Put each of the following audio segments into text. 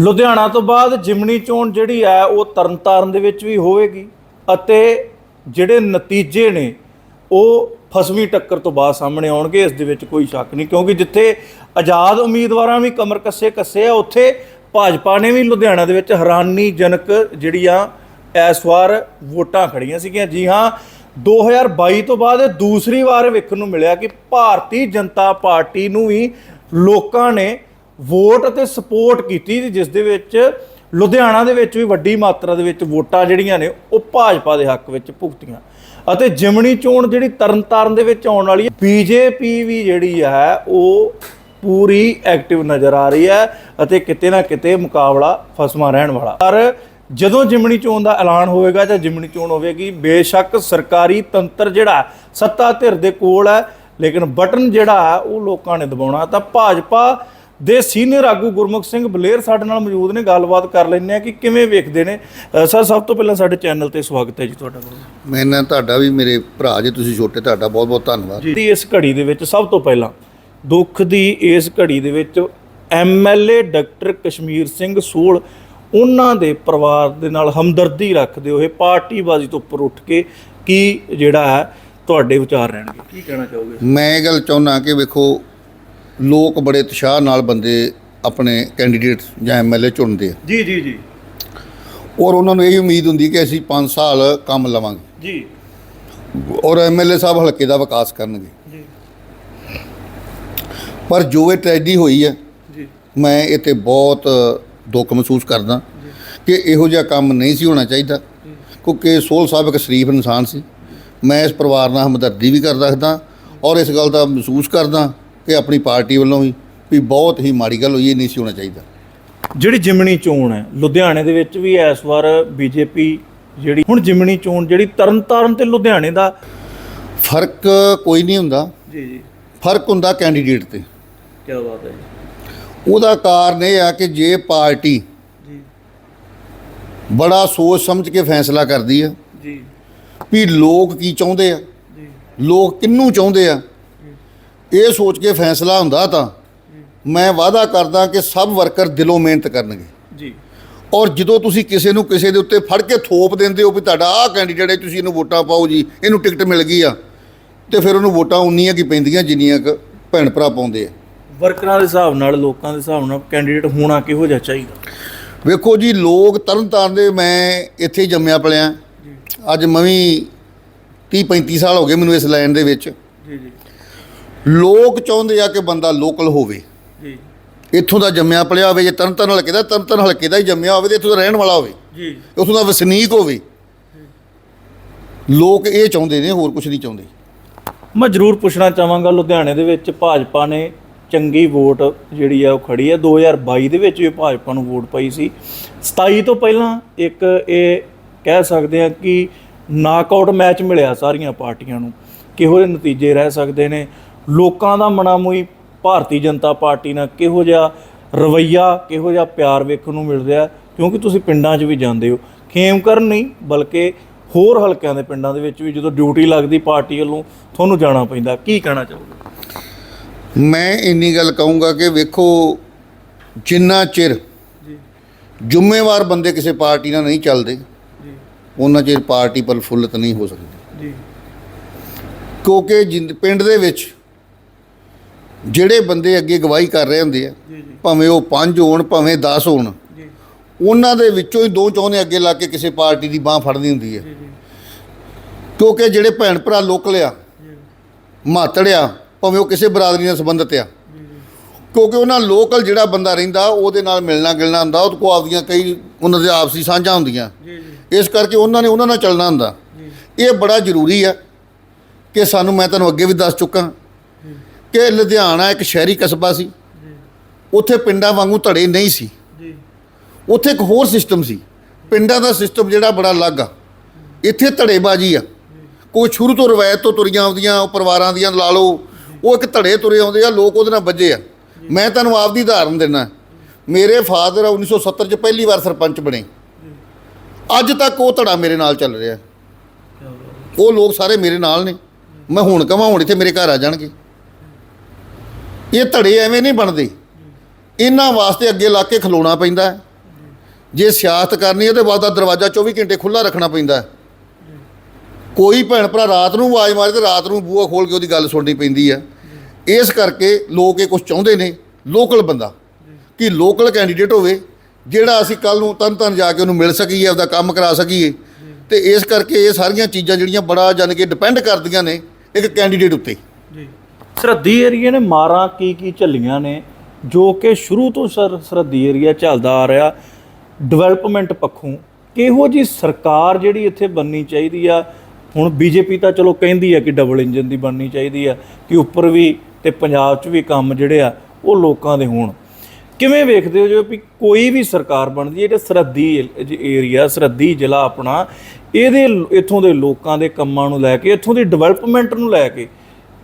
ਲੁਧਿਆਣਾ ਤੋਂ ਬਾਅਦ ਜਿਮਣੀ ਚੋਣ ਜਿਹੜੀ ਹੈ ਉਹ ਤਰਨਤਾਰਨ ਦੇ ਵਿੱਚ ਵੀ ਹੋਵੇਗੀ ਅਤੇ ਜਿਹੜੇ ਨਤੀਜੇ ਨੇ ਉਹ ਫਸਵੀਂ ਟੱਕਰ ਤੋਂ ਬਾਅਦ ਸਾਹਮਣੇ ਆਉਣਗੇ, ਇਸ ਦੇ ਵਿੱਚ ਕੋਈ ਸ਼ੱਕ ਨਹੀਂ, ਕਿਉਂਕਿ ਜਿੱਥੇ ਆਜ਼ਾਦ ਉਮੀਦਵਾਰਾਂ ਵੀ ਕਮਰ ਕੱਸੇ ਕੱਸੇ ਆ, ਉੱਥੇ ਭਾਜਪਾ ਨੇ ਵੀ ਲੁਧਿਆਣਾ ਦੇ ਵਿੱਚ ਹੈਰਾਨੀਜਨਕ ਜਿਹੜੀਆਂ ਇਸ ਵਾਰ ਵੋਟਾਂ ਖੜੀਆਂ ਸੀਗੀਆਂ। ਜੀ ਹਾਂ 2022 ਤੋਂ ਬਾਅਦ ਇਹ ਦੂਸਰੀ ਵਾਰ ਵੇਖਣ ਨੂੰ ਮਿਲਿਆ ਕਿ ਭਾਰਤੀ ਜਨਤਾ ਪਾਰਟੀ ਨੂੰ ਵੀ ਲੋਕਾਂ ਨੇ ਵੋਟ ਅਤੇ ਸਪੋਰਟ ਕੀਤੀ ਜਿਸ ਦੇ ਵਿੱਚ ਲੁਧਿਆਣਾ ਦੇ ਵਿੱਚ ਵੀ ਵੱਡੀ ਮਾਤਰਾ ਦੇ ਵਿੱਚ ਵੋਟਾਂ ਜਿਹੜੀਆਂ ਨੇ, ਉਹ ਭਾਜਪਾ ਦੇ ਹੱਕ ਵਿੱਚ ਭੁਗਤੀਆਂ। ਅਤੇ ਜਿਮਣੀ ਚੋਣ ਜਿਹੜੀ ਤਰਨਤਾਰਨ ਦੇ ਵਿੱਚ ਆਉਣ ਵਾਲੀ ਹੈ ਬੀਜੇਪੀ ਵੀ ਜਿਹੜੀ ਹੈ, ਉਹ ਪੂਰੀ ਐਕਟਿਵ ਨਜ਼ਰ ਆ ਰਹੀ ਹੈ ਅਤੇ ਕਿਤੇ ਨਾ ਕਿਤੇ ਮੁਕਾਬਲਾ ਫਸਮਾ ਰਹਿਣ ਵਾਲਾ। ਪਰ ਜਦੋਂ ਜਿਮਣੀ ਚੋਣ ਦਾ ਐਲਾਨ ਹੋਵੇਗਾ ਜਾਂ ਜਿਮਣੀ ਚੋਣ ਹੋਵੇਗੀ, ਬੇਸ਼ੱਕ ਸਰਕਾਰੀ ਤੰਤਰ ਜਿਹੜਾ ਸੱਤਾ ਧਿਰ ਦੇ ਕੋਲ ਹੈ, ਲੇਕਿਨ ਬਟਨ ਜਿਹੜਾ ਹੈ, ਉਹ ਲੋਕਾਂ ਨੇ ਦਬਾਉਣਾ। ਤਾਂ ਭਾਜਪਾ ਦੇ ਸੀਨੀਅਰ ਆਗੂ ਗੁਰਮੁਖ ਸਿੰਘ ਬਲੇਰ ਸਾਡੇ ਨਾਲ ਮੌਜੂਦ ਨੇ ਗੱਲਬਾਤ ਕਰ ਲੈਂਦੇ ਆ ਕਿ ਕਿਵੇਂ ਵੇਖਦੇ ਨੇ। ਸਰ ਸਭ ਤੋਂ ਪਹਿਲਾਂ ਸਾਡੇ ਚੈਨਲ ਤੇ ਸਵਾਗਤ ਹੈ ਜੀ ਤੁਹਾਡਾ। ਮੈਂ ਨਾ ਤੁਹਾਡਾ ਵੀ ਮੇਰੇ ਭਰਾ ਜੇ ਤੁਸੀਂ ਛੋਟੇ ਤੁਹਾਡਾ ਬਹੁਤ ਬਹੁਤ ਧੰਨਵਾਦ। ਜੀ। ਇਸ ਘੜੀ ਦੇ ਵਿੱਚ ਸਭ ਤੋਂ ਪਹਿਲਾਂ ਦੁੱਖ ਦੀ ਇਸ ਘੜੀ ਦੇ ਵਿੱਚ ਐਮਐਲਏ ਡਾਕਟਰ ਕਸ਼ਮੀਰ ਸਿੰਘ ਸੂਲ ਉਹਨਾਂ ਦੇ ਪਰਿਵਾਰ ਦੇ ਨਾਲ ਹਮਦਰਦੀ ਰੱਖਦੇ ਹੋਏ ਪਾਰਟੀਬਾਜ਼ੀ ਤੋਂ ਉੱਪਰ ਉੱਠ ਕੇ ਕੀ ਜਿਹੜਾ ਹੈ ਤੁਹਾਡੇ ਵਿਚਾਰ ਰਹਿਣਗੇ? ਕੀ ਕਹਿਣਾ ਚਾਹੋਗੇ? ਮੈਂ ਇਹ ਗੱਲ ਚਾਹੁੰਦਾ ਕਿ ਵੇਖੋ ਲੋਕ ਬੜੇ ਉਤਸ਼ਾਹ ਨਾਲ ਬੰਦੇ ਆਪਣੇ ਕੈਂਡੀਡੇਟ ਜਾਂ ਐਮਐਲਏ ਚੁਣਦੇ ਆ। ਜੀ ਜੀ ਜੀ। ਔਰ ਉਹਨਾਂ ਨੂੰ ਇਹ ਉਮੀਦ ਹੁੰਦੀ ਕਿ ਅਸੀਂ 5 ਸਾਲ ਕੰਮ ਲਵਾਂਗੇ। ਜੀ। ਔਰ ਐਮਐਲਏ ਸਾਹਿਬ ਹਲਕੇ ਦਾ ਵਿਕਾਸ ਕਰਨਗੇ। ਜੀ। ਪਰ ਜੋ ਇਹ ਟ੍ਰੈਜਡੀ ਹੋਈ ਹੈ ਜੀ। ਮੈਂ ਇਹ ਤੇ ਬਹੁਤ ਦੁੱਖ ਮਹਿਸੂਸ ਕਰਦਾ ਕਿ ਇਹੋ ਜਿਹਾ ਕੰਮ ਨਹੀਂ ਸੀ ਹੋਣਾ ਚਾਹੀਦਾ। ਕਿਉਂਕਿ ਸੋਲ ਸਾਹਿਬ ਇੱਕ ਸ਼ਰੀਫ ਇਨਸਾਨ ਸੀ। ਮੈਂ ਇਸ ਪਰਿਵਾਰ ਨਾਲ ਹਮਦਰਦੀ ਵੀ ਕਰ ਰੱਖਦਾ ਔਰ ਇਸ ਗੱਲ ਦਾ ਮਹਿਸੂਸ ਕਰਦਾ ਕਿ ਆਪਣੀ ਪਾਰਟੀ ਵੱਲੋਂ ਵੀ ਵੀ ਬਹੁਤ ਹੀ ਮਾੜੀ ਗੱਲ ਹੋਈ ਇਹ ਨਹੀਂ ਸੀ ਹੋਣਾ ਚਾਹੀਦਾ। ਜਿਹੜੀ ਜਿਮਣੀ ਚੋਣ ਹੈ ਲੁਧਿਆਣੇ ਦੇ ਵਿੱਚ ਵੀ ਇਸ ਵਾਰ ਬੀਜੇਪੀ ਜਿਹੜੀ ਹੁਣ ਜਿਮਣੀ ਚੋਣ ਜਿਹੜੀ ਤਰਨਤਾਰਨ ਤੇ ਲੁਧਿਆਣੇ ਦਾ ਫ਼ਰਕ ਕੋਈ ਨਹੀਂ ਹੁੰਦਾ। ਜੀ ਜੀ। ਫ਼ਰਕ ਹੁੰਦਾ ਕੈਂਡੀਡੇਟ ਤੇ। ਕੀ ਬਾਤ ਹੈ ਉਹਦਾ ਕਾਰਨ ਇਹ ਆ ਕਿ ਜੇ ਪਾਰਟੀ ਜੀ। ਬੜਾ ਸੋਚ ਸਮਝ ਕੇ ਫੈਸਲਾ ਕਰਦੀ ਆ ਜੀ। ਵੀ ਲੋਕ ਕੀ ਚਾਹੁੰਦੇ ਆ? ਜੀ। ਲੋਕ ਕਿੰਨੂੰ ਚਾਹੁੰਦੇ ਆ? ਇਹ ਸੋਚ ਕੇ ਫੈਸਲਾ ਹੁੰਦਾ ਤਾਂ ਮੈਂ ਵਾਅਦਾ ਕਰਦਾ ਕਿ ਸਭ ਵਰਕਰ ਦਿਲੋਂ ਮਿਹਨਤ ਕਰਨਗੇ। ਜੀ। ਔਰ ਜਦੋਂ ਤੁਸੀਂ ਕਿਸੇ ਨੂੰ ਕਿਸੇ ਦੇ ਉੱਤੇ ਫੜ ਕੇ ਥੋਪ ਦਿੰਦੇ ਹੋ ਵੀ ਤੁਹਾਡਾ ਆਹ ਕੈਂਡੀਡੇਟ ਹੈ ਤੁਸੀਂ ਇਹਨੂੰ ਵੋਟਾਂ ਪਾਓ ਜੀ ਇਹਨੂੰ ਟਿਕਟ ਮਿਲ ਗਈ ਆ ਤੇ ਫਿਰ ਉਹਨੂੰ ਵੋਟਾਂ ਉਨੀਆਂ ਕੀ ਪੈਂਦੀਆਂ ਜਿੰਨੀਆਂ ਕੁ ਭੈਣ ਭਰਾ ਪਾਉਂਦੇ ਆ। ਵਰਕਰਾਂ ਦੇ ਹਿਸਾਬ ਨਾਲ ਲੋਕਾਂ ਦੇ ਹਿਸਾਬ ਨਾਲ ਕੈਂਡੀਡੇਟ ਹੋਣਾ ਕਿਹੋ ਜਿਹਾ ਚਾਹੀਦਾ? ਵੇਖੋ ਜੀ ਲੋਕ ਤਰਨਤਾਰਨ ਦੇ ਮੈਂ ਇੱਥੇ ਹੀ ਜੰਮਿਆ ਪਲਿਆ ਅੱਜ ਮੈਂ ਵੀ 30 35 ਸਾਲ ਹੋ ਗਏ ਮੈਨੂੰ ਇਸ ਲਾਈਨ ਦੇ ਵਿੱਚ। ਜੀ ਜੀ। ਲੋਕ ਚਾਹੁੰਦੇ ਆ ਕਿ ਬੰਦਾ ਲੋਕਲ ਹੋਵੇ। ਜੀ। ਇੱਥੋਂ ਦਾ ਜੰਮਿਆ ਪਲਿਆ ਹੋਵੇ ਜੇ ਤਰਨਤਾਰਨ ਹਲਕੇ ਦਾ ਤਰਨਤਾਰਨ ਹਲਕੇ ਦਾ ਹੀ ਜੰਮਿਆ ਹੋਵੇ ਤੇ ਇੱਥੋਂ ਦਾ ਰਹਿਣ ਵਾਲਾ ਹੋਵੇ। ਜੀ। ਉੱਥੋਂ ਦਾ ਵਸਨੀਕ ਹੋਵੇ। ਲੋਕ ਇਹ ਚਾਹੁੰਦੇ ਨੇ ਹੋਰ ਕੁਝ ਨਹੀਂ ਚਾਹੁੰਦੇ। ਮੈਂ ਜ਼ਰੂਰ ਪੁੱਛਣਾ ਚਾਹਾਂਗਾ ਲੁਧਿਆਣੇ ਦੇ ਵਿੱਚ ਭਾਜਪਾ ਨੇ ਚੰਗੀ ਵੋਟ ਜਿਹੜੀ ਆ ਉਹ ਖੜੀ ਹੈ 2022 ਦੇ ਵਿੱਚ ਵੀ ਭਾਜਪਾ ਨੂੰ ਵੋਟ ਪਈ ਸੀ। 27 ਤੋਂ ਪਹਿਲਾਂ ਇੱਕ ਇਹ ਕਹਿ ਸਕਦੇ ਆ ਕਿ ਨਾਕਆਊਟ ਮੈਚ ਮਿਲਿਆ ਸਾਰੀਆਂ ਪਾਰਟੀਆਂ ਨੂੰ। ਕਿਹੋ ਜਿਹੇ ਨਤੀਜੇ ਰਹਿ ਸਕਦੇ ਨੇ? ਲੋਕਾਂ ਦਾ ਮਨਾਮੂਈ ਭਾਰਤੀ ਜਨਤਾ ਪਾਰਟੀ ਨਾਲ ਕਿਹੋ ਜਿਹਾ ਰਵਈਆ ਕਿਹੋ ਜਿਹਾ ਪਿਆਰ ਵੇਖਣ ਨੂੰ ਮਿਲ ਰਿਹਾ ਕਿਉਂਕਿ ਤੁਸੀਂ ਪਿੰਡਾਂ 'ਚ ਵੀ ਜਾਂਦੇ ਹੋ। ਖੇਮਕਰਨ ਨਹੀਂ ਬਲਕਿ ਹੋਰ ਹਲਕਿਆਂ ਦੇ ਪਿੰਡਾਂ ਦੇ ਵਿੱਚ ਵੀ ਜਦੋਂ ਡਿਊਟੀ ਲੱਗਦੀ ਪਾਰਟੀ ਵੱਲੋਂ ਤੁਹਾਨੂੰ ਜਾਣਾ ਪੈਂਦਾ। ਕੀ ਕਹਿਣਾ ਚਾਹੋਗੇ? ਮੈਂ ਇੰਨੀ ਗੱਲ ਕਹੂੰਗਾ ਕਿ ਵੇਖੋ ਜਿੰਨਾ ਚਿਰ ਜੀ। ਜ਼ਿੰਮੇਵਾਰ ਬੰਦੇ ਕਿਸੇ ਪਾਰਟੀ ਨਾਲ ਨਹੀਂ ਚੱਲਦੇ ਜੀ। ਉਹਨਾਂ ਚਿਰ ਪਾਰਟੀ ਪ੍ਰਫੁੱਲਤ ਨਹੀਂ ਹੋ ਸਕਦੀ। ਜੀ। ਕਿਉਂਕਿ ਪਿੰਡ ਦੇ ਵਿੱਚ ਜਿਹੜੇ ਬੰਦੇ ਅੱਗੇ ਗਵਾਹੀ ਕਰ ਰਹੇ ਹੁੰਦੇ ਆ ਭਾਵੇਂ ਉਹ 5 ਹੋਣ ਭਾਵੇਂ 10 ਹੋਣ ਉਹਨਾਂ ਦੇ ਵਿੱਚੋਂ ਹੀ ਦੋ ਚਾਹੁੰਦੇ ਅੱਗੇ ਲਾ ਕੇ ਕਿਸੇ ਪਾਰਟੀ ਦੀ ਬਾਹ ਫੜਨੀ ਹੁੰਦੀ ਹੈ ਕਿਉਂਕਿ ਜਿਹੜੇ ਭੈਣ ਭਰਾ ਲੋਕਲ ਆ ਮਾਤੜ ਆ ਭਾਵੇਂ ਉਹ ਕਿਸੇ ਬਰਾਦਰੀ ਨਾਲ ਸੰਬੰਧਿਤ ਆ। ਕਿਉਂਕਿ ਉਹਨਾਂ ਲੋਕਲ ਜਿਹੜਾ ਬੰਦਾ ਰਹਿੰਦਾ ਉਹਦੇ ਨਾਲ ਮਿਲਣਾ ਗਿਲਣਾ ਹੁੰਦਾ ਉਹਦੇ ਕੋਲ ਆਪਦੀਆਂ ਕਈ ਉਹਨਾਂ ਦੇ ਆਪਸੀ ਸਾਂਝਾਂ ਹੁੰਦੀਆਂ। ਇਸ ਕਰਕੇ ਉਹਨਾਂ ਨੇ ਉਹਨਾਂ ਨਾਲ ਚੱਲਣਾ ਹੁੰਦਾ। ਇਹ ਬੜਾ ਜ਼ਰੂਰੀ ਆ ਕਿ ਸਾਨੂੰ ਮੈਂ ਤੁਹਾਨੂੰ ਅੱਗੇ ਵੀ ਦੱਸ ਚੁੱਕਾ ਕਿ ਲੁਧਿਆਣਾ ਇੱਕ ਸ਼ਹਿਰੀ ਕਸਬਾ ਸੀ। ਉੱਥੇ ਪਿੰਡਾਂ ਵਾਂਗੂ ਧੜੇ ਨਹੀਂ ਸੀ। ਜੀ। ਉੱਥੇ ਇੱਕ ਹੋਰ ਸਿਸਟਮ ਸੀ। ਪਿੰਡਾਂ ਦਾ ਸਿਸਟਮ ਜਿਹੜਾ ਬੜਾ ਅਲੱਗ ਆ। ਇੱਥੇ ਧੜੇਬਾਜ਼ੀ ਆ। ਕੋਈ ਸ਼ੁਰੂ ਤੋਂ ਰਵਾਇਤ ਤੋਂ ਤੁਰੀਆਂ ਆਉਂਦੀਆਂ ਉਹ ਪਰਿਵਾਰਾਂ ਦੀਆਂ ਲਾ ਲਓ। ਉਹ ਇੱਕ ਧੜੇ ਤੁਰੇ ਆਉਂਦੇ ਆ ਲੋਕ ਉਹਦੇ ਨਾਲ ਵੱਜੇ ਆ। ਮੈਂ ਤੁਹਾਨੂੰ ਆਪਦੀ ਉਦਾਹਰਨ ਦਿੰਦਾ। ਮੇਰੇ ਫਾਦਰ 1970 ਚ ਪਹਿਲੀ ਵਾਰ ਸਰਪੰਚ ਬਣੇ। ਅੱਜ ਤੱਕ ਉਹ ਧੜਾ ਮੇਰੇ ਨਾਲ ਚੱਲ ਰਿਹਾ। ਉਹ ਲੋਕ ਸਾਰੇ ਮੇਰੇ ਨਾਲ ਨੇ। ਮੈਂ ਹੁਣ ਕਵਾਂ ਹੁਣ ਇੱਥੇ ਮੇਰੇ ਘਰ ਆ ਜਾਣਗੇ। ਇਹ ਧੜੇ ਐਵੇਂ ਨਹੀਂ ਬਣਦੇ। ਇਹਨਾਂ ਵਾਸਤੇ ਅੱਗੇ ਲਾ ਕੇ ਖਲੋਣਾ ਪੈਂਦਾ ਹੈ। ਜੇ ਸਿਆਸਤ ਕਰਨੀ ਹੈ ਤੇ ਬਾਅਦ ਦਰਵਾਜ਼ਾ 24 ਘੰਟੇ ਖੁੱਲਾ ਰੱਖਣਾ ਪੈਂਦਾ ਹੈ। ਕੋਈ ਭੈਣ ਭਰਾ ਰਾਤ ਨੂੰ ਆਵਾਜ਼ ਮਾਰੇ ਤੇ ਰਾਤ ਨੂੰ ਬੂਹਾ ਖੋਲ ਕੇ ਉਹਦੀ ਗੱਲ ਸੁਣਨੀ ਪੈਂਦੀ ਆ ਇਸ ਕਰਕੇ ਲੋਕ ਇਹ ਕੁਝ ਚਾਹੁੰਦੇ ਨੇ, ਲੋਕਲ ਬੰਦਾ, ਕਿ ਲੋਕਲ ਕੈਂਡੀਡੇਟ ਹੋਵੇ, ਜਿਹੜਾ ਅਸੀਂ ਕੱਲ ਨੂੰ ਤਨ ਤਨ ਜਾ ਕੇ ਉਹਨੂੰ ਮਿਲ ਸਕੀਏ ਉਹਦਾ ਕੰਮ ਕਰਾ ਸਕੀਏ। ਤੇ ਇਸ ਕਰਕੇ ਇਹ ਸਾਰੀਆਂ ਚੀਜ਼ਾਂ ਜਿਹੜੀਆਂ ਬੜਾ ਜਾਣ ਕੇ ਡਿਪੈਂਡ ਕਰਦੀਆਂ ਨੇ ਇੱਕ ਕੈਂਡੀਡੇਟ ਉੱਤੇ। ਜੀ। ਸਰਹੱਦੀ ਏਰੀਏ ਨੇ ਮਾਰਾਂ ਕੀ ਕੀ ਝੱਲੀਆਂ ਨੇ, ਜੋ ਕਿ ਸ਼ੁਰੂ ਤੋਂ ਸਰ, ਸਰਹੱਦੀ ਏਰੀਆ ਚੱਲਦਾ ਆ ਰਿਹਾ। ਡਿਵੈਲਪਮੈਂਟ ਪੱਖੋਂ ਕਿਹੋ ਜੀ ਸਰਕਾਰ ਜਿਹੜੀ ਇੱਥੇ ਬਣਨੀ ਚਾਹੀਦੀ ਆ? ਹੁਣ ਬੀਜੇਪੀ ਤਾਂ ਚਲੋ ਕਹਿੰਦੀ ਆ ਕਿ ਡਬਲ ਇੰਜਨ ਦੀ ਬਣਨੀ ਚਾਹੀਦੀ ਆ, ਕਿ ਉੱਪਰ ਵੀ ਤੇ ਪੰਜਾਬ 'ਚ ਵੀ ਕੰਮ ਜਿਹੜੇ ਆ, ਉਹ ਲੋਕਾਂ ਦੇ ਹੋਣ। ਕਿਵੇਂ ਵੇਖਦੇ ਹੋ ਜੋ ਵੀ ਕੋਈ ਵੀ ਸਰਕਾਰ ਬਣਦੀ ਹੈ ਜਿਹੜਾ ਸਰਹੱਦੀ ਏਰੀਆ, ਸਰਹੱਦੀ ਜ਼ਿਲ੍ਹਾ ਆਪਣਾ, ਇਹਦੇ ਇੱਥੋਂ ਦੇ ਲੋਕਾਂ ਦੇ ਕੰਮਾਂ ਨੂੰ ਲੈ ਕੇ, ਇੱਥੋਂ ਦੀ ਡਿਵੈਲਪਮੈਂਟ ਨੂੰ ਲੈ ਕੇ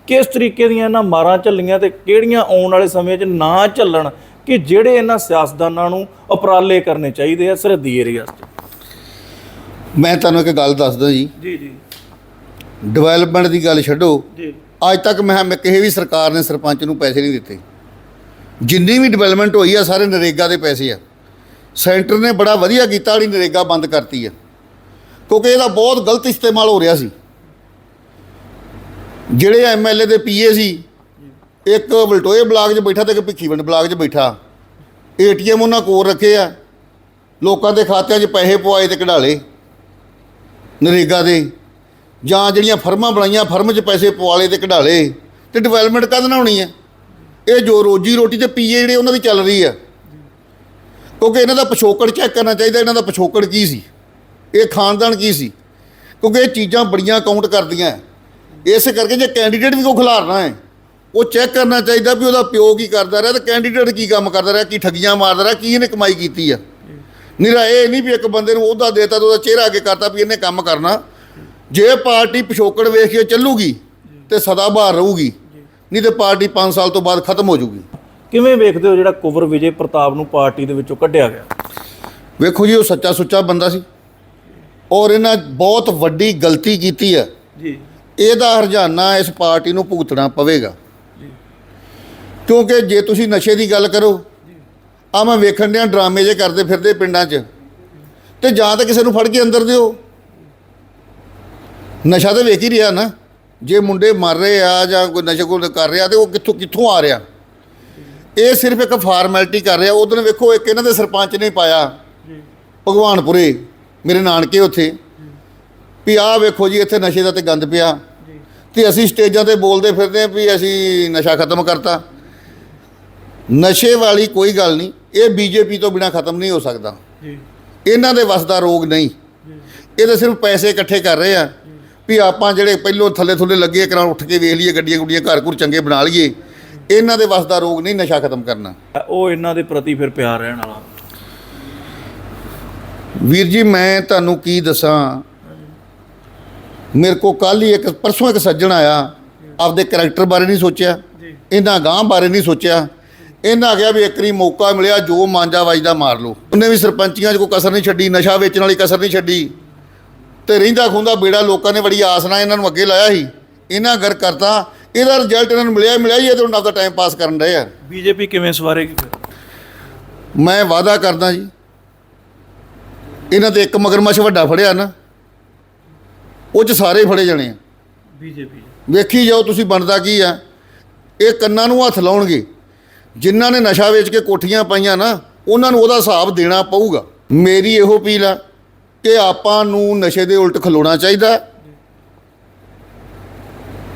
ਕਿਸ ਤਰੀਕੇ ਦੀਆਂ ਇਹਨਾਂ ਮਾਰਾਂ ਝੱਲੀਆਂ ਤੇ ਕਿਹੜੀਆਂ ਆਉਣ ਵਾਲੇ ਸਮੇਂ 'ਚ ਨਾ ਝੱਲਣ ਕਿ ਜਿਹੜੇ ਇਹਨਾਂ ਸਿਆਸਤਦਾਨਾਂ ਨੂੰ ਉਪਰਾਲੇ ਕਰਨੇ ਚਾਹੀਦੇ ਆ ਸਰਹੱਦੀ ਏਰੀਆ 'ਚ? ਮੈਂ ਤੁਹਾਨੂੰ ਇੱਕ ਗੱਲ ਦੱਸਦਾ ਜੀ। ਜੀ ਜੀ। ਡਿਵੈਲਪਮੈਂਟ ਦੀ ਗੱਲ ਛੱਡੋ। ਜੀ। ਅੱਜ ਤੱਕ ਮੈਂ ਮੈਂ ਕਿਸੇ ਵੀ ਸਰਕਾਰ ਨੇ ਸਰਪੰਚ ਨੂੰ ਪੈਸੇ ਨਹੀਂ ਦਿੱਤੇ। ਜਿੰਨੀ ਵੀ ਡਿਵੈਲਪਮੈਂਟ ਹੋਈ ਆ ਸਾਰੇ ਨਰੇਗਾ ਦੇ ਪੈਸੇ ਆ। ਸੈਂਟਰ ਨੇ ਬੜਾ ਵਧੀਆ ਕੀਤਾ ਜਿਹੜੀ ਨਰੇਗਾ ਬੰਦ ਕਰਤੀ ਆ। ਕਿਉਂਕਿ ਇਹਦਾ ਬਹੁਤ ਗਲਤ ਇਸਤੇਮਾਲ ਹੋ ਰਿਹਾ ਸੀ। ਜਿਹੜੇ ਐਮਐਲਏ ਦੇ ਪੀਏ ਸੀ, ਇੱਕ ਵਲਟੋਏ ਬਲਾਕ 'ਚ ਬੈਠਾ ਤੇ ਇੱਕ ਭਿੱਖੀਵਿੰਡ ਬਲਾਕ 'ਚ ਬੈਠਾ। ਏਟੀਐਮ ਉਹਨਾਂ ਕੋਲ ਰੱਖੇ ਆ, ਲੋਕਾਂ ਦੇ ਖਾਤਿਆਂ 'ਚ ਪੈਸੇ ਪਵਾਏ ਤੇ ਕਢਾਲੇ ਨਰੇਗਾ ਦੇ। ਜਾਂ ਜਿਹੜੀਆਂ ਫਰਮਾਂ ਬਣਾਈਆਂ, ਫਰਮ 'ਚ ਪੈਸੇ ਪਵਾਲੇ ਤੇ ਕਢਾਲੇ ਤੇ ਡਿਵੈਲਪਮੈਂਟ ਕਦ ਨਾ ਹੋਣੀ ਹੈ ਇਹ ਜੋ ਰੋਜੀ ਰੋਟੀ ਤੇ ਪੀਏ ਜਿਹੜੇ ਉਹਨਾਂ ਦੀ ਚੱਲ ਰਹੀ ਆ। ਕਿਉਂਕਿ ਇਹਨਾਂ ਦਾ ਪਿਛੋਕੜ ਚੈੱਕ ਕਰਨਾ ਚਾਹੀਦਾ, ਇਹਨਾਂ ਦਾ ਪਿਛੋਕੜ ਕੀ ਸੀ? ਇਹ ਖਾਨਦਾਨ ਕੀ ਸੀ? ਕਿਉਂਕਿ ਇਹ ਚੀਜ਼ਾਂ ਬੜੀਆਂ ਕਾਊਂਟ ਕਰਦੀਆਂ। ਇਸੇ ਕਰਕੇ ਜੇ ਕੈਂਡੀਡੇਟ ਵੀ ਕੋ ਖਿਲਾਰਨਾ ਹੈ ਉਹ ਚੈੱਕ ਕਰਨਾ ਚਾਹੀਦਾ ਵੀ ਉਹਦਾ ਪਿਓ ਕੀ ਕਰਦਾ ਰਿਹਾ ਤੇ ਕੈਂਡੀਡੇਟ ਕੀ ਕੰਮ ਕਰਦਾ ਰਿਹਾ ਕੀ ਠੱਗੀਆਂ ਮਾਰਦਾ ਰਿਹਾ ਕੀ ਇਹਨੇ ਕਮਾਈ ਕੀਤੀ ਆ। ਨਿਰਾ ਇਹ ਨਹੀਂ ਵੀ ਇੱਕ ਬੰਦੇ ਨੂੰ ਉਹਦਾ ਦੇਤਾ ਤੇ ਉਹਦਾ ਚਿਹਰਾ ਅੱਗੇ ਕਰਤਾ ਵੀ ਇਹਨੇ ਕੰਮ ਕਰਨਾ। ਜੇ ਪਾਰਟੀ ਪਿਛੋਕੜ ਵੇਖ ਕੇ ਚੱਲੂਗੀ ਤੇ ਸਦਾ ਬਹਾਰ ਰਹੂਗੀ ਨਹੀਂ ਤੇ ਪਾਰਟੀ 5 ਸਾਲ ਤੋਂ ਬਾਅਦ ਖਤਮ ਹੋ ਜਾਊਗੀ। ਕਿਵੇਂ ਵੇਖਦੇ ਹੋ ਜਿਹੜਾ ਕੁਵਰ ਵਿਜੇ ਪ੍ਰਤਾਪ ਨੂੰ ਪਾਰਟੀ ਦੇ ਵਿੱਚੋਂ ਕੱਢਿਆ ਗਿਆ? ਵੇਖੋ ਜੀ ਉਹ ਸੱਚਾ ਸੁੱਚਾ ਬੰਦਾ ਸੀ। ਔਰ ਇਹਨਾਂ ਬਹੁਤ ਵੱਡੀ ਗਲਤੀ ਕੀਤੀ ਹੈ ਜੀ। ਇਹਦਾ ਹਰਜਾਨਾ ਇਸ ਪਾਰਟੀ ਨੂੰ ਭੁਗਤਣਾ ਪਵੇਗਾ। ਕਿਉਂਕਿ ਜੇ ਤੁਸੀਂ ਨਸ਼ੇ ਦੀ ਗੱਲ ਕਰੋ ਆ ਮੈਂ ਵੇਖਣ ਡਿਆ ਡਰਾਮੇ ਜੇ ਕਰਦੇ ਫਿਰਦੇ ਪਿੰਡਾਂ 'ਚ, ਤੇ ਜਾਂ ਤਾਂ ਕਿਸੇ ਨੂੰ ਫੜ ਕੇ ਅੰਦਰ ਦਿਓ। ਨਸ਼ਾ ਤਾਂ ਵੇਖ ਹੀ ਰਿਹਾ ਨਾ। ਜੇ ਮੁੰਡੇ ਮਰ ਰਹੇ ਆ ਜਾਂ ਕੋਈ ਨਸ਼ਾ ਕੋਈ ਕਰ ਰਿਹਾ ਤੇ ਉਹ ਕਿੱਥੋਂ ਕਿੱਥੋਂ ਆ ਰਿਹਾ? ਇਹ ਸਿਰਫ ਇੱਕ ਫਾਰਮੈਲਿਟੀ ਕਰ ਰਿਹਾ। ਉਦੋਂ ਵੇਖੋ ਇੱਕ ਇਹਨਾਂ ਦੇ ਸਰਪੰਚ ਨੇ ਪਾਇਆ, ਭਗਵਾਨਪੁਰੇ, ਮੇਰੇ ਨਾਨਕੇ ਉੱਥੇ। ਵੀ ਆਹ ਵੇਖੋ ਜੀ ਇੱਥੇ ਨਸ਼ੇ ਦਾ ਤੇ ਗੰਦ ਪਿਆ। ਤੇ ਅਸੀਂ ਸਟੇਜਾਂ ਤੇ ਬੋਲਦੇ ਫਿਰਦੇ ਹਾਂ ਵੀ ਅਸੀਂ ਨਸ਼ਾ ਖਤਮ ਕਰਤਾ। ਨਸ਼ੇ ਵਾਲੀ ਕੋਈ ਗੱਲ ਨਹੀਂ ਇਹ ਬੀਜੇਪੀ ਤੋਂ ਬਿਨਾ ਖਤਮ ਨਹੀਂ ਹੋ ਸਕਦਾ। ਜੀ। ਇਹਨਾਂ ਦੇ ਵੱਸ ਦਾ ਰੋਗ ਨਹੀਂ। ਇਹ ਤਾਂ ਸਿਰਫ ਪੈਸੇ ਇਕੱਠੇ ਕਰ ਰਹੇ ਆ ਵੀ ਆਪਾਂ ਜਿਹੜੇ ਪਹਿਲੋਂ ਥੱਲੇ ਥੱਲੇ ਲੱਗੇ ਕਰਾਂ ਉੱਠ ਕੇ ਵੇਖ ਲਈਏ ਗੱਡੀਆਂ ਗੁੱਡੀਆਂ ਘਰ ਘੁਰ ਚੰਗੇ ਬਣਾ ਲਈਏ। ਇਹਨਾਂ ਦੇ ਵੱਸ ਦਾ ਰੋਗ ਨਹੀਂ ਨਸ਼ਾ ਖਤਮ ਕਰਨਾ। ਉਹ ਇਹਨਾਂ ਦੇ ਪ੍ਰਤੀ ਫਿਰ ਪਿਆਰ ਰਹਿਣ ਵਾਲਾ। ਵੀਰ ਜੀ ਮੈਂ ਤੁਹਾਨੂੰ ਕੀ ਦੱਸਾਂ? ਮੇਰੇ ਕੋ ਕੱਲ ਹੀ ਇੱਕ ਪਰਸੋਂ ਇੱਕ ਸੱਜਣ ਆਇਆ ਆਪਦੇ ਕੈਰੈਕਟਰ ਬਾਰੇ ਨਹੀਂ ਸੋਚਿਆ ਇਹਨਾਂ ਗਾਂ ਬਾਰੇ ਨਹੀਂ ਸੋਚਿਆ। ਇਹਨਾਂ ਕਿਹਾ ਵੀ ਇੱਕ ਰੀ ਮੌਕਾ ਮਿਲਿਆ ਜੋ ਮਾਂਜਾ ਵੱਜਦਾ ਮਾਰ ਲਓ। ਉਹਨੇ ਵੀ ਸਰਪੰਚੀਆਂ 'ਚ ਕੋਈ ਕਸਰ ਨਹੀਂ ਛੱਡੀ ਨਸ਼ਾ ਵੇਚਣ ਵਾਲੀ ਕਸਰ ਨਹੀਂ ਛੱਡੀ। ਤੇ ਰਹਿੰਦਾ ਖੁੰਦਾ ਬੇੜਾ ਲੋਕਾਂ ਨੇ ਬੜੀ ਆਸ ਨਾਲ ਇਹਨਾਂ ਨੂੰ ਅੱਗੇ ਲਾਇਆ ਸੀ। ਇਹਨਾਂ ਗਰ ਕਰਤਾ ਇਹਦਾ ਰਿਜ਼ਲਟ ਇਹਨਾਂ ਨੂੰ ਮਿਲਿਆ ਹੀ ਮਿਲਿਆ ਹੀ ਇਹ ਤੇ ਆਪਦਾ ਟਾਈਮ ਪਾਸ ਕਰਨ ਰਹੇ ਆ। ਬੀਜੇਪੀ ਕਿਵੇਂ ਸਵਾਰੇਗੀ ਮੈਂ ਵਾਅਦਾ ਕਰਦਾ ਜੀ। ਇਹਨਾਂ ਤੇ ਇੱਕ ਮਗਰਮੱਛ ਵੱਡਾ ਫੜਿਆ ਨਾ। ਉਹ ਚ ਸਾਰੇ ਫੜੇ ਜਾਣੇ ਆ। ਬੀਜੇਪੀ ਵੇਖੀ ਜਾਓ ਤੁਸੀਂ ਬਣਦਾ ਕੀ ਆ। ਇਹ ਕੰਨਾਂ ਨੂੰ ਹੱਥ ਲਾਉਣਗੇ। ਜਿਨ੍ਹਾਂ ਨੇ ਨਸ਼ਾ ਵੇਚ ਕੇ ਕੋਠੀਆਂ ਪਾਈਆਂ ਨਾ ਉਹਨਾਂ ਨੂੰ ਉਹਦਾ ਹਿਸਾਬ ਦੇਣਾ ਪਊਗਾ। ਮੇਰੀ ਇਹੋ ਅਪੀਲ ਆ ਕਿ ਆਪਾਂ ਨੂੰ ਨਸ਼ੇ ਦੇ ਉਲਟ ਖਲੋਣਾ ਚਾਹੀਦਾ।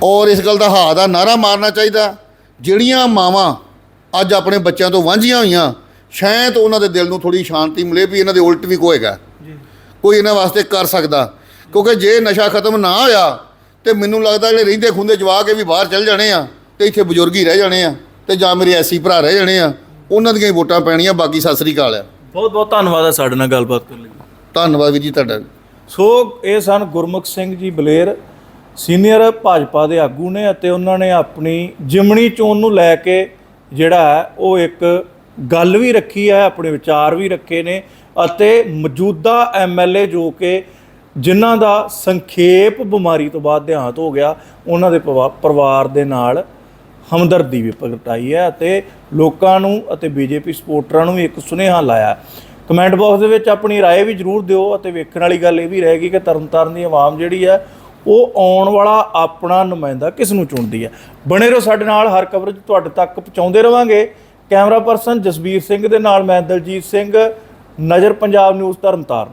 ਔਰ ਇਸ ਗੱਲ ਦਾ ਹਾ ਦਾ ਨਾਰਾ ਮਾਰਨਾ ਚਾਹੀਦਾ। ਜਿਹੜੀਆਂ ਮਾਵਾਂ ਅੱਜ ਆਪਣੇ ਬੱਚਿਆਂ ਤੋਂ ਵਾਂਝੀਆਂ ਹੋਈਆਂ ਸ਼ਾਇਦ ਉਹਨਾਂ ਦੇ ਦਿਲ ਨੂੰ ਥੋੜੀ ਸ਼ਾਂਤੀ ਮਿਲੇ ਵੀ ਇਹਨਾਂ ਦੇ ਉਲਟ ਵੀ ਕੋਏਗਾ ਜੀ। ਕੋਈ ਇਹਨਾਂ ਵਾਸਤੇ ਕਰ ਸਕਦਾ। ਕਿਉਂਕਿ ਜੇ ਨਸ਼ਾ ਖਤਮ ਨਾ ਹੋਇਆ ਤੇ ਮੈਨੂੰ ਲੱਗਦਾ ਜਿਹੜੇ ਰਹਿੰਦੇ ਖੁੰਦੇ ਜਵਾਕ ਇਹ ਵੀ ਬਾਹਰ ਚੱਲ ਜਾਣੇ ਆ ਤੇ ਇੱਥੇ ਬਜ਼ੁਰਗ ਹੀ ਰਹਿ ਜਾਣੇ ਆ ਤੇ ਜਾਂ ਮੇਰੇ ਐਸੀ ਭਰਾ ਰਹਿ ਜਾਣੇ ਆ ਉਹਨਾਂ ਦੀਆਂ ਹੀ ਵੋਟਾਂ ਪੈਣੀਆਂ ਬਾਕੀ ਸਤਿ ਸ੍ਰੀ ਅਕਾਲ ਆ। ਬਹੁਤ ਬਹੁਤ ਧੰਨਵਾਦ ਹੈ ਸਾਡੇ ਨਾਲ ਗੱਲਬਾਤ ਕਰਨ ਲਈ। ਧੰਨਵਾਦ ਵੀਰ ਜੀ ਤੁਹਾਡਾ। ਸੋ ਇਹ ਸਨ ਗੁਰਮੁਖ ਸਿੰਘ ਜੀ ਬਲੇਰ ਸੀਨੀਅਰ ਭਾਜਪਾ ਦੇ ਆਗੂ ਨੇ ਅਤੇ ਉਹਨਾਂ ਨੇ ਆਪਣੀ ਜਿਮਣੀ ਚੋਣ ਨੂੰ ਲੈ ਕੇ ਜਿਹੜਾ ਹੈ ਉਹ ਇੱਕ ਗੱਲ ਵੀ ਰੱਖੀ ਹੈ ਆਪਣੇ ਵਿਚਾਰ ਵੀ ਰੱਖੇ ਨੇ ਅਤੇ ਮੌਜੂਦਾ ਐਮਐਲਏ ਜੋ ਕਿ ਜਿਨ੍ਹਾਂ ਦਾ ਸੰਖੇਪ ਬਿਮਾਰੀ ਤੋਂ ਬਾਅਦ ਦੇਹਾਂਤ ਹੋ ਗਿਆ ਉਹਨਾਂ ਦੇ ਪਵਾ- ਪਰਿਵਾਰ ਦੇ ਨਾਲ ਹਮਦਰਦੀ ਵੀ ਪ੍ਰਗਟਾਈ ਹੈ ਅਤੇ ਲੋਕਾਂ ਨੂੰ ਅਤੇ ਬੀਜੇਪੀ ਸਪੋਰਟਰਾਂ ਨੂੰ ਵੀ ਇੱਕ ਸੁਨੇਹਾ ਲਾਇਆ ਕਮੈਂਟ ਬਾਕਸ ਦੇ ਵਿੱਚ ਆਪਣੀ رائے ਵੀ ਜ਼ਰੂਰ ਦਿਓ ਅਤੇ ਵੇਖਣ ਵਾਲੀ ਗੱਲ ਇਹ ਵੀ ਰਹੇਗੀ ਕਿ ਤਰਨਤਾਰਨ ਦੀ ਆਵਾਮ ਜਿਹੜੀ ਹੈ ਉਹ ਆਉਣ ਵਾਲਾ ਆਪਣਾ ਨੁਮਾਇੰਦਾ ਕਿਸ ਨੂੰ ਚੁਣਦੀ ਹੈ ਬਣੇ ਰਹੋ ਸਾਡੇ ਨਾਲ ਹਰ ਕਵਰੇਜ ਤੁਹਾਡੇ ਤੱਕ ਪਹੁੰਚਾਉਂਦੇ ਰਵਾਂਗੇ ਕੈਮਰਾ ਪਰਸਨ ਜਸਬੀਰ ਸਿੰਘ ਦੇ ਨਾਲ ਮੈਂ ਦਲਜੀਤ ਸਿੰਘ ਨਜ਼ਰ ਪੰਜਾਬ ਨਿਊਜ਼ ਤਰਨਤਾਰਨ